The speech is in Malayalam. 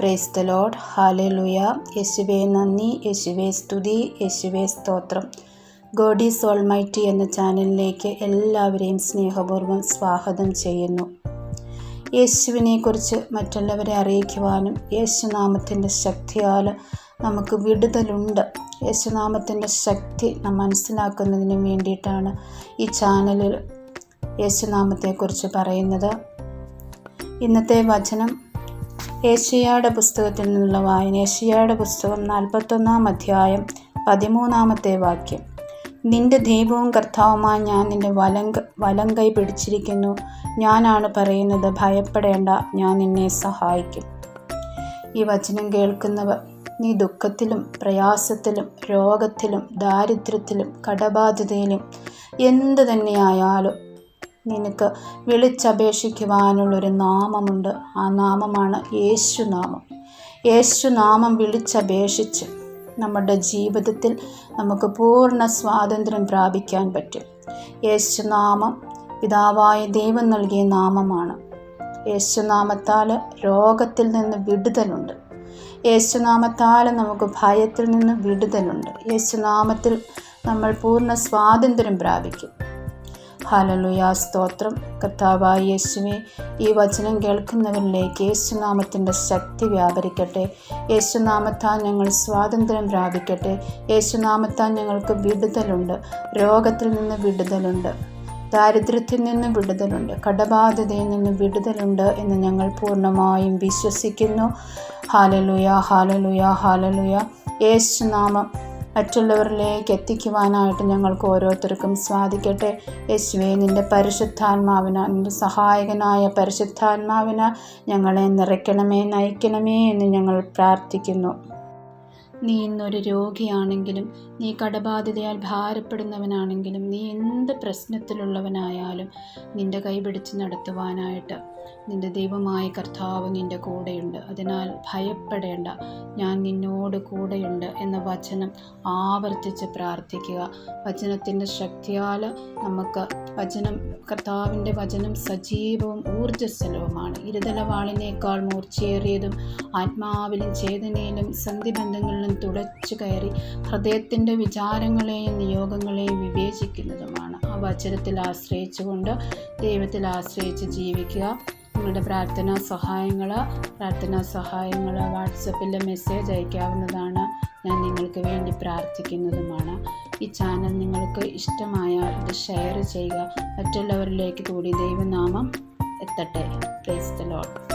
പ്രേസ് ദ ലോഡ് ഹാലലുയ യേശുവേ നന്ദി. യേശുവേ സ്തുതി. യേശുവേ സ്തോത്രം. ഗോഡീസ് ഓൾമൈറ്റി എന്ന ചാനലിലേക്ക് എല്ലാവരെയും സ്നേഹപൂർവം സ്വാഗതം ചെയ്യുന്നു. യേശുവിനെക്കുറിച്ച് മറ്റുള്ളവരെ അറിയിക്കുവാനും യേശുനാമത്തിന്റെ ശക്തിയാൽ നമുക്ക് വിടുതലുണ്ട്. യേശുനാമത്തിന്റെ ശക്തി നാം മനസ്സിലാക്കുന്നതിന് വേണ്ടിയിട്ടാണ് ഈ ചാനലിൽ യേശുനാമത്തെക്കുറിച്ച് പറയുന്നത്. ഇന്നത്തെ വചനം ഏഷ്യയുടെ പുസ്തകത്തിൽ നിന്നുള്ള വായന ഏഷ്യയുടെ പുസ്തകം നാൽപ്പത്തൊന്നാം അധ്യായം പതിമൂന്നാമത്തെ വാക്യം. നിന്റെ ദൈവവും കർത്താവുമായി ഞാൻ നിന്റെ വലം വലം കൈ പിടിച്ചിരിക്കുന്നു. ഞാനാണ് പറയുന്നത് ഭയപ്പെടേണ്ട ഞാൻ നിന്നെ സഹായിക്കും. ഈ വചനം കേൾക്കുന്നവർ നീ ദുഃഖത്തിലും പ്രയാസത്തിലും രോഗത്തിലും ദാരിദ്ര്യത്തിലും കടബാധ്യതയിലും എന്തു തന്നെയായാലും നിനക്ക് വിളിച്ചപേക്ഷിക്കുവാനുള്ളൊരു നാമമുണ്ട്. ആ നാമമാണ് യേശുനാമം. യേശുനാമം വിളിച്ചപേക്ഷിച്ച് നമ്മുടെ ജീവിതത്തിൽ നമുക്ക് പൂർണ സ്വാതന്ത്ര്യം പ്രാപിക്കാൻ പറ്റും. യേശുനാമം പിതാവായ ദൈവം നൽകിയ നാമമാണ്. യേശുനാമത്താൽ രോഗത്തിൽ നിന്ന് വിടുതലുണ്ട്. യേശുനാമത്താൽ നമുക്ക് ഭയത്തിൽ നിന്ന് വിടുതലുണ്ട്. യേശുനാമത്തിൽ നമ്മൾ പൂർണ സ്വാതന്ത്ര്യം പ്രാപിക്കും. ഹലലുയ സ്തോത്രം. കർത്താവായ യേശുവെ ഈ വചനം കേൾക്കുന്നവരിലേക്ക് യേശുനാമത്തിന്റെ ശക്തി വ്യാപരിക്കട്ടെ. യേശുനാമത്താൽ ഞങ്ങൾ സ്വാതന്ത്ര്യം പ്രാപിക്കട്ടെ. യേശുനാമത്താൽ ഞങ്ങൾക്ക് വിടുതലുണ്ട്. രോഗത്തിൽ നിന്ന് വിടുതലുണ്ട്. ദാരിദ്ര്യത്തിൽ നിന്ന് വിടുതലുണ്ട്. കടബാധ്യതയിൽ നിന്ന് വിടുതലുണ്ട് എന്ന് ഞങ്ങൾ പൂർണമായും വിശ്വസിക്കുന്നു. ഹാലലുയ ഹാലലുയ ഹാലലുയ യേശുനാമം മറ്റുള്ളവരിലേക്ക് എത്തിക്കുവാനായിട്ട് ഞങ്ങൾക്ക് ഓരോരുത്തർക്കും സാധിക്കട്ടെ യേശുവേ നിന്റെ പരിശുദ്ധാത്മാവിന നിന്റെ സഹായകനായ പരിശുദ്ധാത്മാവിന ഞങ്ങളെ നിറയ്ക്കണമേ നയിക്കണമേ എന്ന് ഞങ്ങൾ പ്രാർത്ഥിക്കുന്നു. നീ ഇന്നൊരു രോഗിയാണെങ്കിലും നീ കടബാധിതയാൽ ഭാരപ്പെടുന്നവനാണെങ്കിലും നീ എന്ത് പ്രശ്നത്തിലുള്ളവനായാലും നിന്റെ കൈപിടിച്ച് നടത്തുവാനായിട്ട് നിന്റെ ദൈവമായ കർത്താവ് നിന്റെ കൂടെയുണ്ട്. അതിനാൽ ഭയപ്പെടേണ്ട ഞാൻ നിന്നോട് കൂടെയുണ്ട് എന്ന വചനം ആവർത്തിച്ച് പ്രാർത്ഥിക്കുക. വചനത്തിന്റെ ശക്തിയാൽ നമുക്ക് വചനം കർത്താവിന്റെ വചനം സജീവവും ഊർജസ്വലവുമാണ്. ഇരുതലവാളിനേക്കാൾ മൂർച്ചയേറിയതും ആത്മാവിലും ചേതനയിലും സന്ധിബന്ധങ്ങളിലും തുളച്ചു കയറി ഹൃദയത്തിന്റെ വിചാരങ്ങളെയും നിയോഗങ്ങളെയും വിവേചിക്കുന്നതുമാണ്. ആ വചനത്തിൽ ആശ്രയിച്ചുകൊണ്ട് ദൈവത്തിൽ ആശ്രയിച്ച് ജീവിക്കുക. നിങ്ങളുടെ പ്രാർത്ഥനാ സഹായങ്ങൾ പ്രാർത്ഥനാ സഹായങ്ങൾ വാട്സപ്പിൽ മെസ്സേജ് അയക്കാവുന്നതാണ്. ഞാൻ നിങ്ങൾക്ക് വേണ്ടി പ്രാർത്ഥിക്കുന്നതുമാണ്. ഈ ചാനൽ നിങ്ങൾക്ക് ഇഷ്ടമായാൽ ഇത് ഷെയർ ചെയ്യുക. മറ്റുള്ളവരിലേക്ക് കൂടി ദൈവനാമം എത്തട്ടെ. Price the load